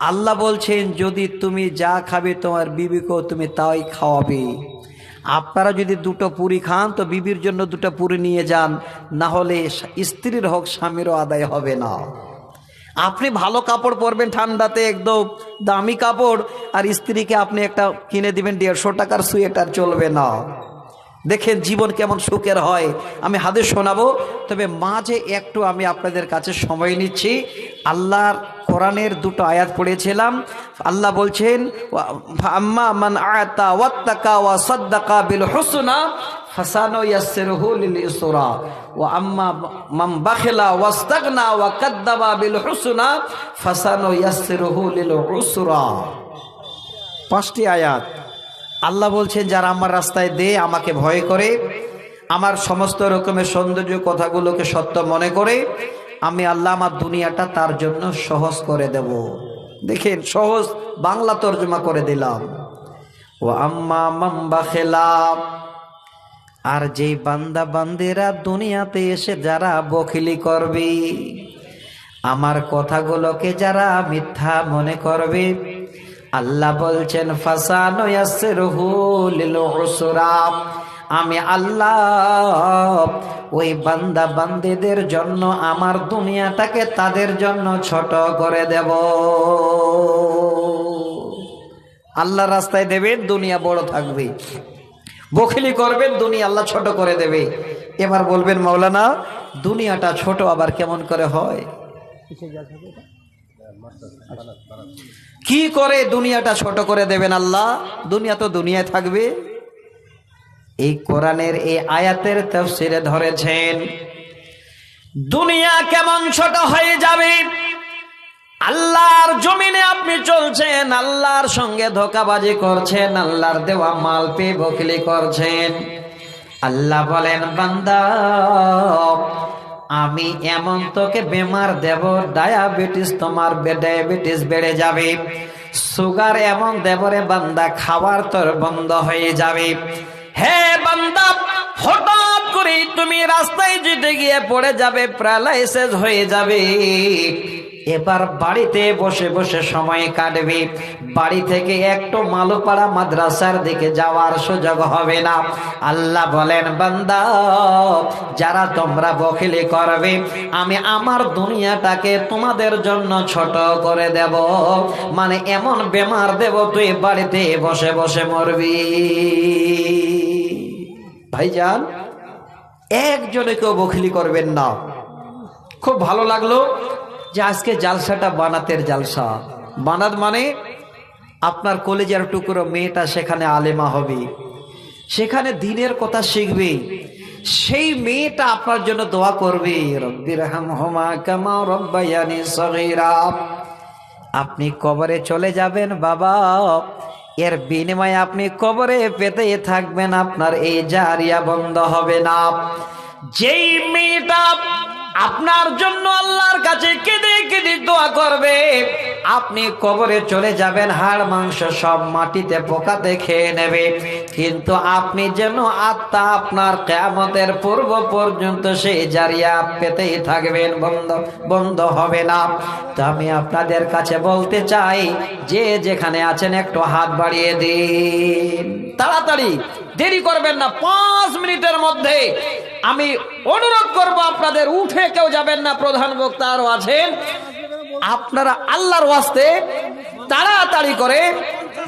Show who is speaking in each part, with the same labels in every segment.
Speaker 1: আল্লাহ বলছেন, যদি তুমি যা খাবে তোমার বিবিকেও তুমি তাই খাওয়াবে। আপনারা যদি দুটো পুরি খান, তো বিবির জন্য দুটো পুরি নিয়ে যান, না হলে স্ত্রীর হোক, স্বামীরও আদায় হবে না। আপনি ভালো কাপড় পরবেন ঠান্ডাতে, একদম দামি কাপড়, আর স্ত্রীকে আপনি একটা কিনে দিবেন দেড়শো টাকার সুয়েটার, চলবে না। দেখেন জীবন কেমন সুখের হয়। আমি হাদিস শোনাবো, তবে মাঝে একটু আমি আপনাদের কাছে সময় নিচ্ছি। আল্লাহর কোরআনের দুটো আয়াত পড়েছিলাম। আল্লাহ বলছেন আম্মা আয়াতা ওয়া বিল ফাসানো লিল ওয়া আম্মা ফাসানো লিল পাঁচটি আয়াত। আল্লাহ বলছেন, যারা আমার রাস্তায় দে, আমাকে ভয় করে। আমার সমস্ত রকমের সৌন্দর্য কথাগুলোকে সত্য মনে করে। আমি আল্লাহ আমার দুনিয়াটা তার জন্য সহজ করে দেব। দেখেন, সহজ বাংলা তর্জমা করে দিলাম। ও আম্মা মাম্বা খেলাম আর যেই বান্দা বান্দিরা দুনিয়াতে এসে যারা বখিলি করবে, আমার কথাগুলোকে যারা মিথ্যা মনে করবে আল্লাহ বলছেন ফাসানো আমি আল্লাহ ওই বান্দা বান্দিদের জন্য আমার দুনিয়াটাকে তাদের জন্য ছোট করে দেব। আল্লাহ রাস্তায় দেবেন দুনিয়া বড় থাকবে। বখিলি করবেন দুনিয়া আল্লাহ ছোট করে দেবে। এবার বলবেন মৌলানা দুনিয়াটা ছোট আবার কেমন করে হয়? কি করে দুনিয়াটা ছোট করে দেবেন আল্লাহ? দুনিয়া তো দুনিয়ায় থাকবে। এই কোরআনের এই আয়াতের তফসিরে ধরেছেন, দুনিয়া কেমন ছোট হয়ে যাবে? আল্লাহর জমিনে আপনি চলছেন, আল্লাহর সঙ্গে ধোকাবাজি করছেন, আল্লাহর দেওয়া মাল পেয়ে বকলি করছেন। আল্লাহ বলেন, বান্দা আমি এমন তোকে বেমার দেব, ডায়াবেটিস তোমার ডায়াবেটিস বেড়ে যাবে। সুগার এমন দেবরে বান্দা, খাবার তোর বন্ধ হয়ে যাবে। হে বান্দা, হঠাৎ করে তুমি রাস্তায় যেতে গিয়ে পড়ে যাবে, প্যারালাইসিস হয়ে যাবে। এবার বাড়িতে বসে বসে সময় কাটবে। বাড়ি থেকে একটু মালুপাড়া মাদ্রাসার দিকে যাওয়ার সুযোগ হবে না। আল্লাহ বলেন, বান্দা, যারা তোমরা বকিলি করবে, আমি আমার দুনিয়াটাকে তোমাদের জন্য ছোট করে দেব। মানে এমন বেমার দেব, তুই বাড়িতে বসে বসে মরবি। ভাইজান একজনে কেউ বকিলি করবেন না। খুব ভালো লাগল। যে আজকে জালসাটা বানাতের জালসা। বানাত মানে আপনার কলেজের টুকরো মেয়েটা সেখানে আলেমা হবে। সেখানে দিনের কথা শিখবে। সেই মেয়েটা আপনার জন্য দোয়া করবে আপনি কবরে চলে যাবেন বাবা। এর বিনিময়ে আপনি কবরে পেতে থাকবেন, আপনার এই জারিয়া বন্ধ হবে না। যেই মেয়েটা আপনার জন্য আল্লাহর কাছে কেঁদে কেঁদে দোয়া করবে। আপনি কবরে চলে যাবেন, হাড়, মাংস সব মাটিতে পোকাতে খেয়ে নেবে। কিন্তু আপনি যেন আত্মা আপনার কেমতের পূর্ব পর্যন্ত সেই জারিয়া পেতেই থাকবেন। বন্ধ বন্ধ হবে না। তো আমি আপনাদের কাছে বলতে চাই, যে যেখানে আছেন একটু হাত বাড়িয়ে দিন। তাড়াতাড়ি, দেরি করবেন না, পাঁচ মিনিটের মধ্যে আমি অনুরোধ করব আপনাদের, উঠে কেউ যাবেন না, প্রধান বক্তা আরও আছেন। আপনারা আল্লাহর ওয়াস্তে তাড়াতাড়ি করে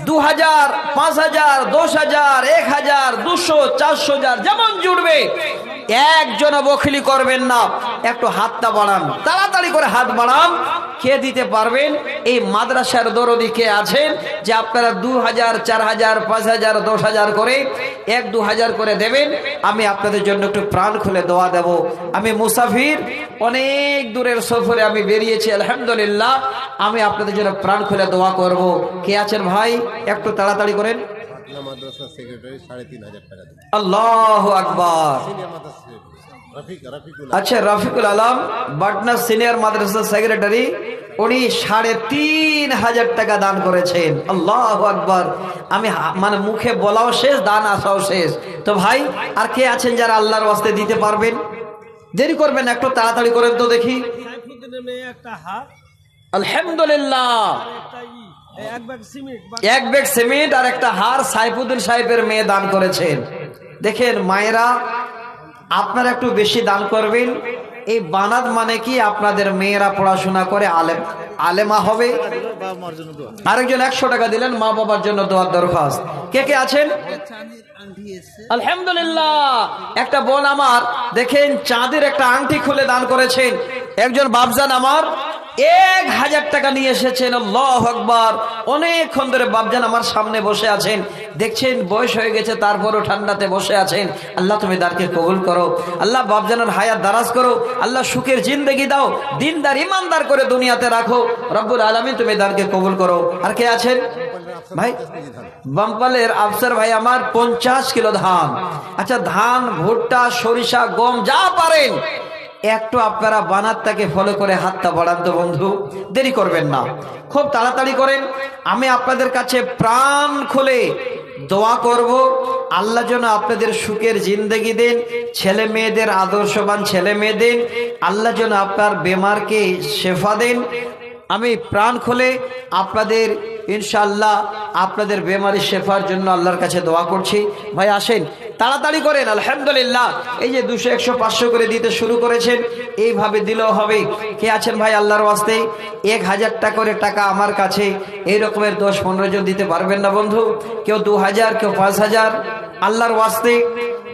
Speaker 1: দু হাজার পাঁচ হাজার দশ হাজার এক হাজার দুশো চারশো হাজার যেমন জুড়বে একজন বখিলি করবেন না। একটু হাতটা বাড়ান। তাড়াতাড়ি করে হাত বাড়ান। কে দিতে পারবেন। এই মাদ্রাসার দরদি কে আছেন? যে আপনারা দু হাজার চার হাজার পাঁচ হাজার দশ হাজার করে, এক দু হাজার করে দেবেন। আমি আপনাদের জন্য একটু প্রাণ খুলে দোয়া দেব। আমি মুসাফির, অনেক দূরের সফরে আমি বেরিয়েছি, আলহামদুলিল্লাহ। আমি আপনাদের জন্য প্রাণ খুলে দোয়া করব। কে আছেন ভাই? একটু তাড়াতাড়ি করেন।
Speaker 2: পাটনা মাদ্রাসার সেক্রেটারি সাড়ে তিন হাজার টাকা দেবে।
Speaker 1: আল্লাহ আকবার।
Speaker 2: সিনিয়র মাদ্রাসা রফিক রফিকুল
Speaker 1: আচ্ছা রফিকুল আলম পাটনা সিনিয়র মাদ্রাসা সেক্রেটারি উনি সাড়ে তিন হাজার টাকা দান করেছেন। আল্লাহ আকবর। আমি মানে মুখে বলাও শেষ দান আসাও শেষ। তো ভাই আর কে আছেন যারা আল্লাহর ওয়াস্তে দিতে পারবেন? দেরি করবেন একটু তাড়াতাড়ি করেন তো দেখি।
Speaker 3: একটা হাত।
Speaker 1: আলহামদুলিল্লাহ।
Speaker 3: এক ব্যাগ সিমেন্ট
Speaker 1: আর একটা হার সাইফুদ্দিন সাহেবের মেয়ে দান করেছেন। দেখেন, মায়েরা, আপনারা একটু বেশি দান করবেন। এই বানাত মানে কি? আপনাদের মেয়েরা পড়াশোনা করে আলেম, আলেমা হবে। আরেকজন একশো টাকা দিলেন মা বাবার জন্য দোয়ার দরখাস্ত। কে কে আছেন? আলহামদুলিল্লাহ, একটা বোন আমার, দেখেন চাঁদের একটা আংটি খুলে দান করেছেন। একজন বাবজান আমার, এক হাজার টাকা নিয়ে এসেছেন আকবার। অনেকক্ষণ ধরে বাবজান আমার সামনে বসে আছেন। দেখছেন বয়স হয়ে গেছে, তারপরও ঠান্ডাতে বসে আছেন। আল্লাহ তুমি দারকে কবুল করো। আল্লাহ বাবজানের হায়াত দারাজ করো। আল্লাহ সুখের জিন্দগি দাও। দিনদার ইমানদার করে দুনিয়াতে রাখো। রব্বুল আলমী তুমি দারকে কবুল করো। আর কে আছেন? ভাই বাম্পালের আফসার ভাই আমার পঞ্চাশ কিলো ধান। আচ্ছা ধান ভুট্টা সরিষা গম যা পারেন। একটু আপনারা বানাতটাকে ফলো করে হাতটা বাড়ান তো বন্ধু দেরি করবেন না। খুব তাড়াতাড়ি করেন। আমি আপনাদের কাছে প্রাণ খুলে দোয়া করব। আল্লাহ যেন আপনাদের সুখের জিন্দগি দেন ছেলে মেয়েদের আদর্শবান ছেলে মেয়ে দেন। আল্লাহ যেন আপনার বেমারকে শেফা দেন। আমি প্রাণ খুলে আপনাদের ইনশাল্লাহ আপনাদের বেমারি শেফার জন্য আল্লাহর কাছে দোয়া করছি। ভাই, আসেন, তাড়াতাড়ি করেন, আলহামদুলিল্লাহ। এই যে দুশো, একশো, পাঁচশো করে দিতে শুরু করেছেন, এইভাবে দিলেও হবে। কে আছেন ভাই আল্লাহর ওয়াস্তে? এক হাজার টাকা করে টাকা আমার কাছে, এই রকমের দশ, পনেরো জন দিতে পারবেন না বন্ধু। কেউ দু হাজার, কেউ পাঁচ হাজার। আল্লাহর ওয়াস্তে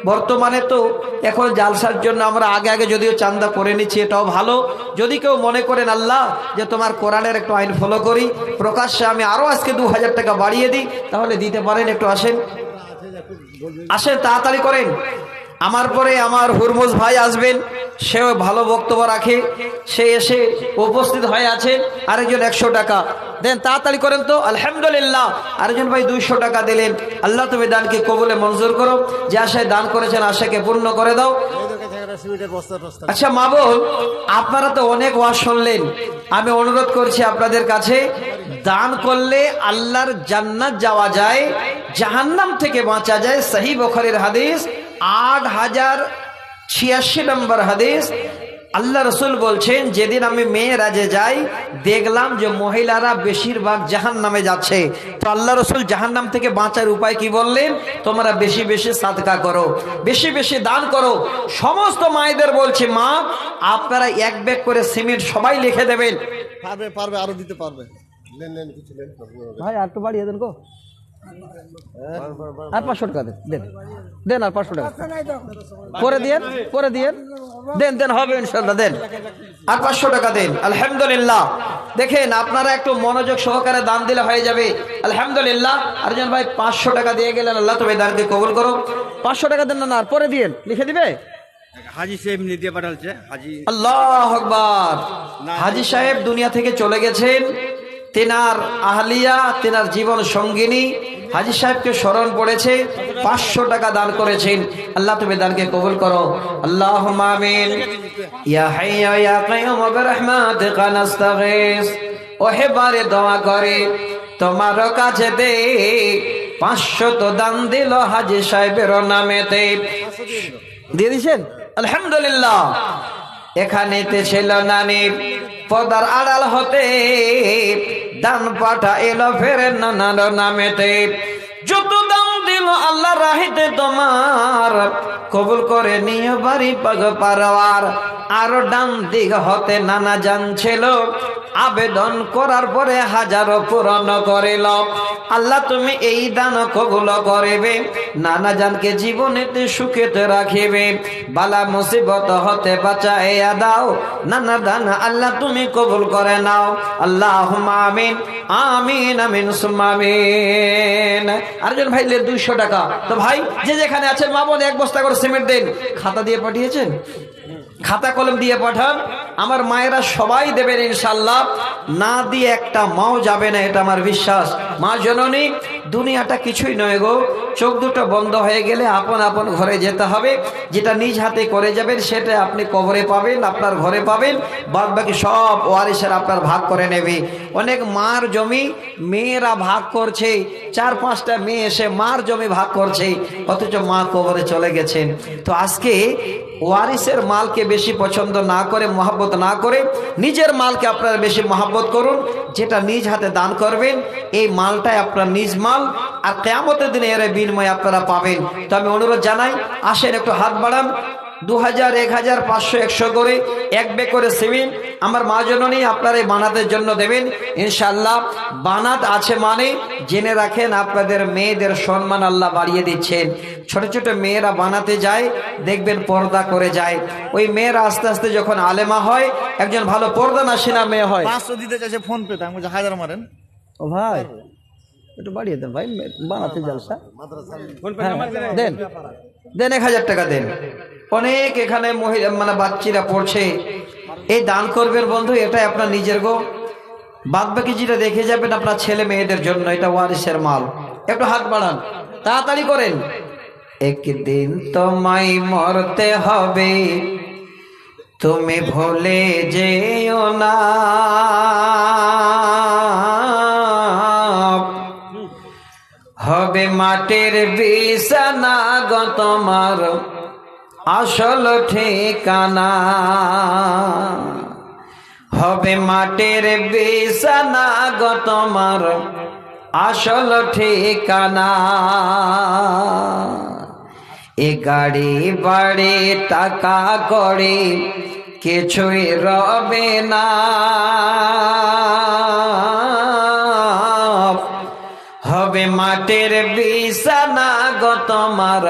Speaker 1: বর্তমানে তো এখন জালসার জন্য আমরা আগে আগে যদিও চান্দা করে নিচ্ছি, এটাও ভালো। যদি কেউ মনে করেন, আল্লাহ, যে তোমার কোরআনের একটু আইন ফলো করি, প্রকাশ্যে আমি আরও আজকে দু হাজার টাকা বাড়িয়ে দিই, তাহলে দিতে পারেন একটু আসেন। আসেন, তাড়াতাড়ি করেন। আমার পরে আমার হুরমুজ ভাই আসবেন, সেও ভালো বক্তব্য রাখে, সে এসে উপস্থিত হয়ে আছেন, আরেকজন একশো টাকা। দেন তাড়াতাড়ি করেন তো। আলহামদুলিল্লাহ। আরেকজন ভাই দুইশো টাকা দিলেন। আল্লাহ তুমি দানকে কবুলে মঞ্জুর করো। যে আশায় দান করেছেন আশাকে পূর্ণ করে দাও। আচ্ছা মা বোন আপনারা তো অনেক ওয়াজ শুনলেন। আমি অনুরোধ করছি আপনাদের কাছে, দান করলে আল্লাহর জান্নাত যাওয়া যায়, জাহান্নাম থেকে বাঁচা যায়। সহি বখরের হাদিস, আট হাজার ছিয়াশি নম্বর হাদিস। আল্লাহ রসুল বলছেন যেদিন আমি মেয়েরাজে যাই দেখলাম যে মহিলারা বেশিরভাগ জাহান নামে যাচ্ছে। তো আল্লাহ রসুল জাহান নাম থেকে বাঁচার উপায় কি বললেন? তোমরা বেশি বেশি সাদকা করো বেশি বেশি দান করো। সমস্ত মায়েদের বলছে মা আপনারা এক ব্যাগ করে সিমেন্ট সবাই লিখে দেবেন।
Speaker 2: পারবে পারবে আরও দিতে পারবে।
Speaker 1: ভাই আর একটু বাড়িয়ে দেন গো। আর পাঁচশো টাকা দেন দেন। দেন আর পাঁচশো টাকা। পরে দিয়েন পরে দিয়েন। দেন দেন হবে ইনশাল্লাহ দেন। আর পাঁচশো টাকা দেন। আলহামদুলিল্লাহ। দেখেন আপনারা একটু মনোযোগ সহকারে দান দিলে হয়ে যাবে। আলহামদুলিল্লাহ। আরজন ভাই পাঁচশো টাকা দিয়ে গেলেন আল্লাহ তুমি দানকে কবুল করো। পাঁচশো টাকা দেন না না আর পরে দিয়েন লিখে দিবে?
Speaker 3: হাজি সাহেব নিয়ে দিয়ে হাজি।
Speaker 1: আল্লাহ আকবার। হাজি সাহেব দুনিয়া থেকে চলে গেছেন। তেনার আহলিয়া তেনার জীবন সঙ্গিনী। হাজি সাহেবকে স্মরণ পড়েছে, পাঁচশো টাকা দান করেছেন। আল্লাহ তুমি দানকে কবুল করো। আল্লাহ আমিন। ইয়া ওহে বারে দোয়া করে। তোমার কাছে দে। পাঁচশো তো দান দিল হাজি সাহেবের নামেতে। দিয়ে দিছেন আলহামদুলিল্লাহ। এখানে ছিল নানি। পদার আড়াল হতে দান পাঠা এলো ফেরে নানার নামেতে। যত দাম দিল আল্লাহ রাহিতে তোমার, কবুল করে নিয়ে বাড়ি পাগ পারওয়ার। আরও ডান দিক হতে নানা জানছিল আবেদন করার পরে হাজারো পূরণ করিল। আল্লাহ তুমি এই দান কবুল করিবে, নানা জানকে জীবনেতে সুখেতে রাখিবে। বালা মুসিবত হতে বাঁচাইয়া দাও, নানা দান আল্লাহ তুমি কবুল করে নাও। আল্লাহ আমিন আমিন আমিন সুমামিন আরেকজন ভাই দুইশো টাকা। তো ভাই, যে যেখানে আছেন মা বোন এক বস্তা করে সিমেন্ট দেন। খাতা দিয়ে পাঠিয়েছেন? খাতা কলম দিয়ে পাঠান। আমার মায়েরা সবাই দেবেন ইনশাল্লাহ না দিয়ে একটা মাও যাবে না এটা আমার বিশ্বাস। মা জননী দুনিয়াটা কিছুই নয় গো। চোখ দুটো বন্ধ হয়ে গেলে আপন আপন ঘরে যেতে হবে। যেটা নিজ হাতে করে যাবেন, সেটা আপনি কবরে পাবেন, আপনার ঘরে পাবেন। বাদ বাকি সব ওয়ারিসের আপনার ভাগ করে নেবে। অনেক মার জমি মেয়েরা ভাগ করছে। চার পাঁচটা মেয়ে এসে মার জমি ভাগ করছে। অথচ মা কবরে চলে গেছেন। তো আজকে ওয়ারিসের মালকে বেশি পছন্দ না করে, মহাব্বত না করে, নিজের মালকে আপনারা বেশি মহাব্বত করুন। যেটা নিজ হাতে দান করবেন, এই মালটাই আপনার নিজ মাল আর কেয়ামতের দিনে এর বিনিময় আপনারা পাবেন। তো আমি অনুরোধ জানাই আসেন একটু হাত বাড়ান। দু হাজার এক হাজার পাঁচশো একশো করে এক বে করে সিমেন্ট আমার মা জননী আপনার এই বানাতের জন্য দেবেন। ইনশাল্লাহ বানাত আছে মানে জেনে রাখেন আপনাদের মেয়েদের সম্মান আল্লাহ বাড়িয়ে দিচ্ছেন। ছোট ছোট মেয়েরা বানাতে যায় দেখবেন পর্দা করে যায়। ওই মেয়েরা আস্তে আস্তে যখন আলেমা হয় একজন ভালো পর্দা না নাসিনা মেয়ে হয়।
Speaker 4: দিতে চাইছে ফোন পেতে হাজার মারেন।
Speaker 1: ও ভাই। একটু বাড়িয়ে দেন ভাই বানাতে জলসা হ্যাঁ,
Speaker 3: নাম্বার দেন।
Speaker 1: দেন এক হাজার টাকা দেন। অনেক এখানে মহিলা মানে বাচ্চিরা পড়ছে। এই দান করবেন বন্ধু এটাই আপনার নিজের গো। বাদ বাকি যেটা দেখে যাবেন আপনার ছেলে মেয়েদের জন্য এটা ওয়ারিসের মাল। একটু হাত বাড়ান। তাড়াতাড়ি করেন। একদিন তোমায় মরতে হবে। তুমি ভুলে যেও না। হবে মাটির বিছানা গো তোমার। আসল ঠিকানা। হবে মাটির বিছানা গো তোমার। আসল ঠিকানা। এ গাড়ি, বাড়ি, টাকা করে কিছুই রবে না। হবে মাটির বিছানা গো তোমার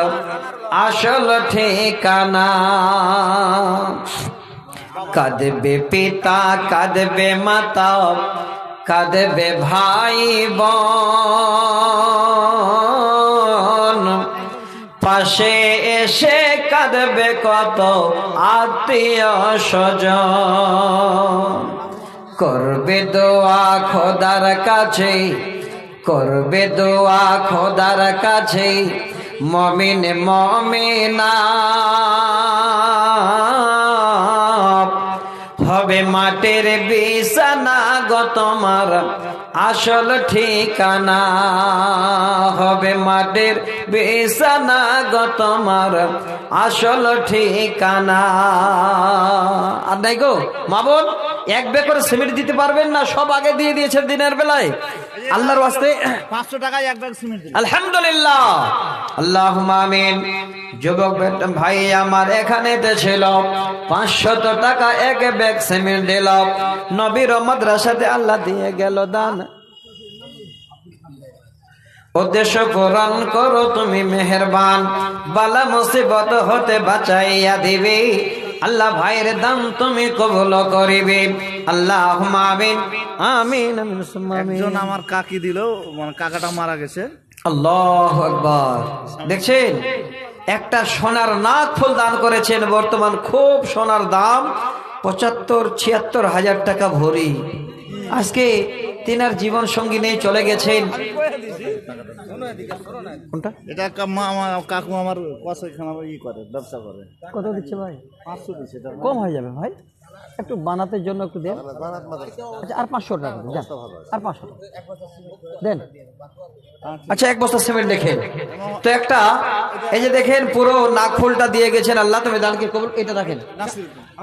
Speaker 1: আসল ঠিকানা। কাঁদবে পিতা, কাঁদবে মাতা, কাঁদবে ভাই বোন। পাশে এসে কাঁদবে কত আত্মীয় স্বজন। করবে দোয়া খোদার কাছে করবে দোয়া খোদার কাছে। মমিন মমিনা। হবে মাটির বিছানা গো তোমার আসল ঠিকানা। হবে মাটির বিছানা গো তোমার আসল ঠিকানা। আর নাই গো মা বোন এক বে করে সিমেন্ট দিতে পারবেন না সব আগে দিয়ে দিয়েছেন দিনের বেলায়। আল্লাহর ওয়াস্তে
Speaker 4: পাঁচশো টাকায় এক ব্যাগ সিমেন্ট
Speaker 1: আলহামদুলিল্লাহ। আল্লাহ আমিন। যুবক ভাই আমার এখানে ছিল পাঁচশত টাকা এক ব্যাগ দিল। নবীর মাদ্রাসাতে আল্লাহ দিয়ে গেল দান। উদ্দেশ্য পূরণ করো তুমি মেহেরবান। বালা মুসিবত হতে বাঁচাইয়া দিবে। আল্লাহ ভাইয়ের দাম তুমি কবুল করিবে। আল্লাহ আমিন। আমিন
Speaker 4: একজন আমার কাকি দিল মানে কাকাটা মারা গেছে।
Speaker 1: আল্লাহ আকবার। দেখছেন একটা সোনার নাক ফুল দান করেছেন বর্তমান খুব সোনার দাম। পঁচাত্তর ছিয়াত্তর হাজার টাকা ভরি। আজকে তিনার জীবন সঙ্গী নিয়ে চলে গেছেন। কোনটা?
Speaker 4: এটা কাম্মা আমার কাকু আমার কষাইখানা ই করে ব্যবসা করে।
Speaker 1: কত দিচ্ছে ভাই?
Speaker 4: পাঁচশো দিচ্ছে
Speaker 1: কম হয়ে যাবে ভাই? একটু বানাতের জন্য একটু দেন। আচ্ছা আর পাঁচশো টাকা দেন, আর পাঁচশো টাকা। দেন। আচ্ছা এক বস্তা সিমেন্ট দেখেন। তো একটা এই যে দেখেন পুরো নাকফুলটা দিয়ে গেছেন আল্লাহ তুমি দানকে কবুল এটা দেখেন।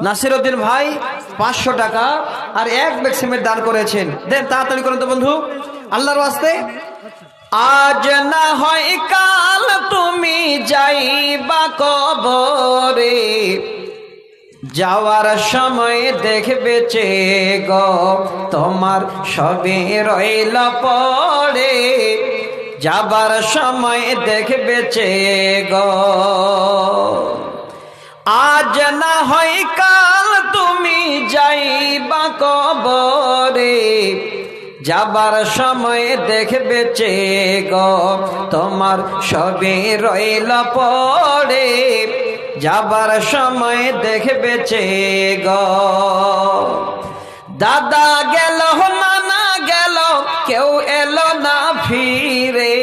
Speaker 1: নাসির উদ্দিন ভাই পাঁচশো টাকা আর এক ব্যাগ সিমেন্ট দান করেছেন। দেন তাড়াতাড়ি করেন তো বন্ধু। আল্লাহর ওয়াস্তে। আজ না হয় কাল তুমি যাই যাইবা কবরে। যাওয়ার সময় দেখবে চে গো, তোমার সবে রইল পড়ে। যাবার সময় দেখবে চে গো, আজ না হয় কাল তুমি যাইবা কবরে। যাবার সময় দেখবে চে গো, তোমার সবে রইল পড়ে। যাবার সময় দেখবে গো। দাদা গেল নানা গেল, কেউ এলো না ফিরে।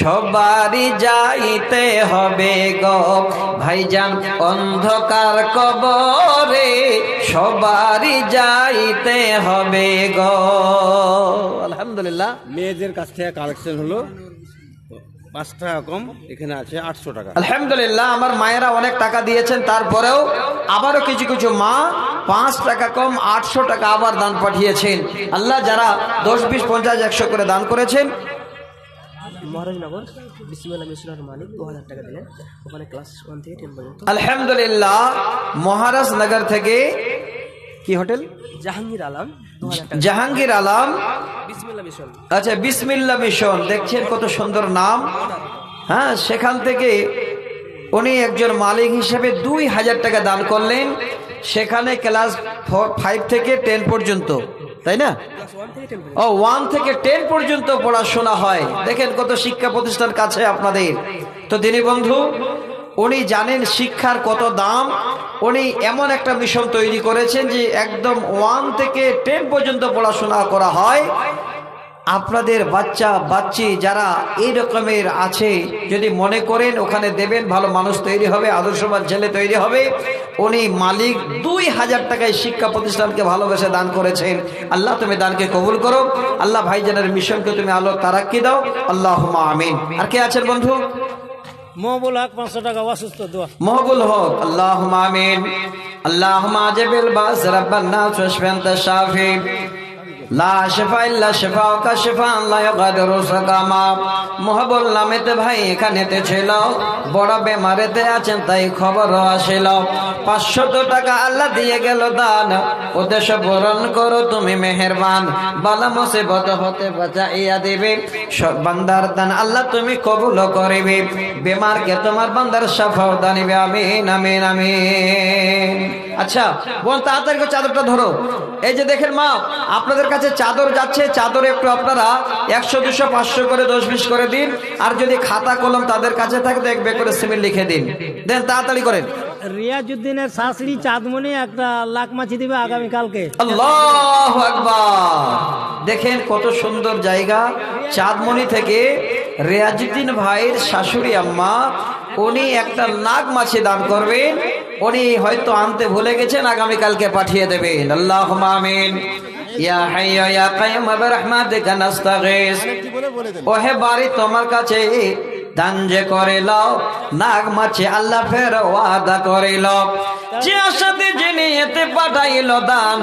Speaker 1: সবারই যাইতে হবে গ। ভাইজান, অন্ধকার কবরে সবারই যাইতে হবে গো। আলহামদুলিল্লাহ।
Speaker 3: মেয়েদের কাছ থেকে কালেকশন হলো। পাঁচ টাকা কম এখানে আছে আটশো টাকা।
Speaker 1: আলহামদুলিল্লাহ আমার মায়েরা অনেক টাকা দিয়েছেন তারপরেও আবারও কিছু কিছু মা পাঁচ টাকা কম আটশো টাকা আবার দান পাঠিয়েছেন। আল্লাহ যারা দশ বিশ পঞ্চাশ একশো করে দান করেছেন।
Speaker 5: মহারাজনগর বিসমিল্লাহ মিশ্রার মালিক দু হাজার টাকা দিলেন। ওখানে ক্লাস ওয়ান থেকে টেন পর্যন্ত।
Speaker 1: আলহামদুলিল্লাহ মহারাজনগর থেকে কি হোটেল?
Speaker 5: জাহাঙ্গীর আলম
Speaker 1: জাহাঙ্গীর আলম আচ্ছা বিসমিল্লা মিশন দেখছেন কত সুন্দর নাম? হ্যাঁ সেখান থেকে উনি একজন মালিক হিসেবে দুই হাজার টাকা দান করলেন। সেখানে ক্লাস ফাইভ থেকে টেন পর্যন্ত তাই না? ও ওয়ান থেকে টেন পর্যন্ত পড়াশোনা হয়। দেখেন কত শিক্ষা প্রতিষ্ঠান কাছে আপনাদের। তো তিনি বন্ধু উনি জানেন শিক্ষার কত দাম। উনি এমন একটা মিশন তৈরি করেছেন যে একদম ওয়ান থেকে টেন পর্যন্ত পড়াশোনা করা হয়। আপনাদের বাচ্চা, বাচ্চি যারা এই রকমের আছে, যদি মনে করেন ওখানে দেবেন, ভালো মানুষ তৈরি হবে, আদর্শবান ছেলে তৈরি হবে। উনি মালিক দুই হাজার টাকায় শিক্ষা প্রতিষ্ঠানকে ভালোবেসে দান করেছেন। আল্লাহ তুমি দানকে কবুল করো। আল্লাহ ভাইজানের মিশনকে তুমি আলো তারাক্কি দাও। আল্লাহ আমিন। আর কে আছেন বন্ধু?
Speaker 3: মহবুল হক পাঁচশো টাকা অসুস্থ দোয়া।
Speaker 1: মহবুল হক আল্লাহ আমিন। আল্লাহ মাজেবিল বাস, রব্বান্না সুশফেন্ত শাফি। লা শিফা ইল্লা ইগাদিরু সাকামা। মহবুল নামেতে ভাই এখানেতে ছিল, বড় বেমারেতে তাই খবর আসিল। পাঁচশত টাকা আল্লাহ দিয়ে করো তুমি মেহেরবান, বালা মুসিবত হতে বাঁচাইয়া দেবে। বান্দার দান আল্লাহ তুমি কবুল করিবে, বেমারকে তোমার বান্দার সাফাও দানিবে আমিন আমিন আমিন। আচ্ছা বোন তাড়াতাড়ি চাদরটা ধরো। এই যে দেখেন মা আপনাদের কাছে চাদর যাচ্ছে চাদর একটু আপনারা একশো দুশো পাঁচশো করে দশ বিশ করে দিন আর যদি খাতা কলম তাদের কাছে থাকে তো এক বে করে সিমেন্ট লিখে দিন। দেন তাড়াতাড়ি করেন।
Speaker 6: রিয়াজউদ্দিনের শাশুড়ি চাঁদমণি একটা লাখ মাছি দিবে আগামীকালকে
Speaker 1: আল্লাহ আকবার। দেখেন কত সুন্দর জায়গা চাঁদমণি থেকে রেয়াজুদ্দিন ভাইয়ের শাশুড়ি আম্মা উনি একটা নাগ মাছে দান করবেন উনি হয়তো আনতে ভুলে গেছেন আগামীকালকে পাঠিয়ে দেবেন। আল্লাহ আমিন।
Speaker 2: দেন।
Speaker 1: ওহে বাড়ি তোমার কাছে দান যে করে লও নাগ মাছে আল্লাহ ফের ওয়াদা করে লও যে আশাতে এতে পাঠাইল দান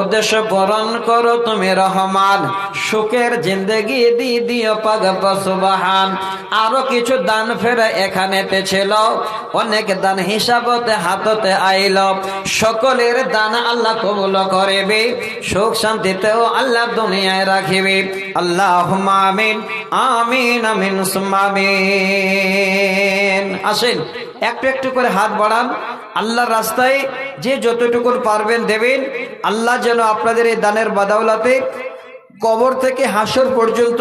Speaker 1: উদ্দেশ্য পূরণ করো তুমি রহমান। সুখের জিন্দগি দি দিও পাগ সুবাহান। আরও কিছু দান ফের এখানেতে ছিল, অনেক দান হিসাবতে হাততে আইল। সকলের দান আল্লাহ কবুল করিবে, সুখ শান্তিতেও আল্লাহ দুনিয়ায় রাখিবে। আল্লাহ আমিন আমিন আমিন, সুম্মা আমিন। আসেন, একটু একটু করে হাত বাড়ান। আল্লাহর রাস্তায় যে যতটুকু পারবেন দেবেন। আল্লাহ যেন আপনাদের এই দানের বাদাওলাতে কবর থেকে হাসর পর্যন্ত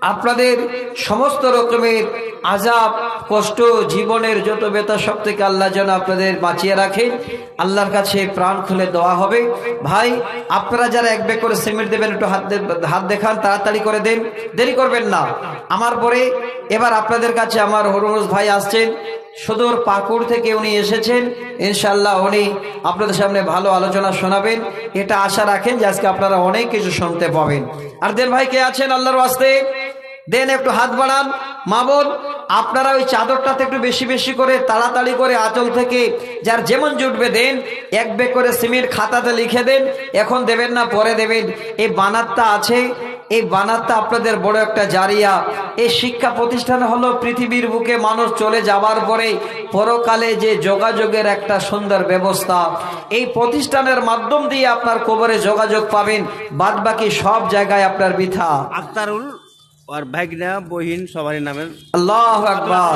Speaker 1: আপনাদের সমস্ত রকমের আজাব, কষ্ট, জীবনের যত বেতা সব থেকে আল্লাহ যেন আপনাদের বাঁচিয়ে রাখেন আল্লাহর কাছে প্রাণ খুলে দেওয়া হবে। ভাই, আপনারা যারা এক ব্যাগ করে সিমেন্ট দেবেন, একটু হাত হাত দেখান, তাড়াতাড়ি করে দেন। দেরি করবেন না। আমার পরে এবার আপনাদের কাছে আমার হরমুজ ভাই আসছেন। সুদূর পাকুড় থেকে উনি এসেছেন। ইনশাল্লাহ উনি আপনাদের সামনে ভালো আলোচনা শোনাবেন। এটা আশা রাখেন যে আজকে আপনারা অনেক কিছু শুনতে পাবেন। আর দেন ভাই, কে আছেন আল্লাহর ওয়াস্তে? দেন একটু হাত বাড়ান। মা বোন, আপনারা ওই চাদরটাতে একটু বেশি বেশি করে তাড়াতাড়ি করে আঁচল থেকে যার যেমন জুটবে দেন, এক বে করে সিমেন্ট খাতাতে লিখে দেন, এখন দেবেন না, পরে দেবেন। এই বানাতটা আছে, এই বানাতটা আপনাদের বড় একটা জারিয়া। এই শিক্ষা প্রতিষ্ঠান হলো পৃথিবীর বুকে মানুষ চলে যাবার পরে পরকালে যে যোগাযোগের একটা সুন্দর ব্যবস্থা। এই প্রতিষ্ঠানের মাধ্যম দিয়ে আপনার কবরে যোগাযোগ পাবেন বাদ বাকি সব জায়গায় আপনার বৃথা।
Speaker 3: আক্তারুল আর ভাগনা বহিন সবারই নামে।
Speaker 1: আল্লাহ আকবার।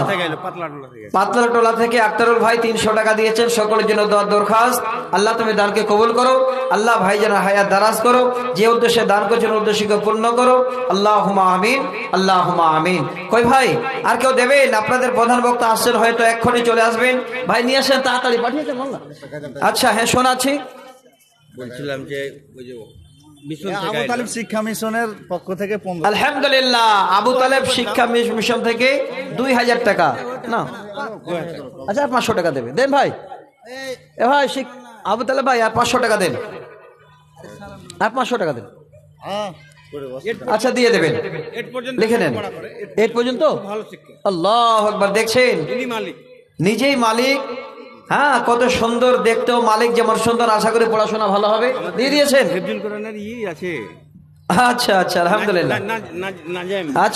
Speaker 3: পাতলা টোলা থেকে।
Speaker 1: আক্তারুল ভাই তিনশো টাকা দিয়েছেন সকলের জন্য দোয়ার দরখাস্ত। আল্লাহ তুমি দানকে কবুল করো আল্লাহ ভাই যেন হায়াত দারাজ করো যে উদ্দেশ্যে দান করছেন উদ্দেশ্যকে পূর্ণ করো। আল্লাহ আমিন আল্লাহ আমিন। কই ভাই আর কেউ দেবেন? আপনাদের প্রধান বক্তা আসছেন হয়তো এক্ষুনি চলে আসবেন। ভাই নিয়ে আসেন তাড়াতাড়ি পাঠিয়েছেন আচ্ছা হ্যাঁ শোনাচ্ছি।
Speaker 3: বলছিলাম যে ওই যে
Speaker 4: আবু। শিক্ষা মিশনের পক্ষ থেকে
Speaker 1: আলহামদুলিল্লাহ আবু তালেব শিক্ষা মিশন থেকে দুই হাজার টাকা। না আচ্ছা পাঁচশো টাকা দেবে। দেন ভাই। এ ভাই শিক- আবু তালেব ভাই আর পাঁচশো টাকা দেন। আর পাঁচশো টাকা দেন।
Speaker 4: হ্যাঁ।
Speaker 1: আচ্ছা দিয়ে দেবেন। লিখে নেন।
Speaker 3: এর
Speaker 1: পর্যন্ত?
Speaker 3: ভালো
Speaker 1: আল্লাহ একবার দেখছেন? নিজেই মালিক। হ্যাঁ কত সুন্দর দেখতেও মালিক যেমন সুন্দর আশা করে পড়াশোনা ভালো হবে দিয়ে দিয়েছেন
Speaker 3: আছে
Speaker 1: আচ্ছা আচ্ছা আলহামদুলিল্লাহ আচ্ছা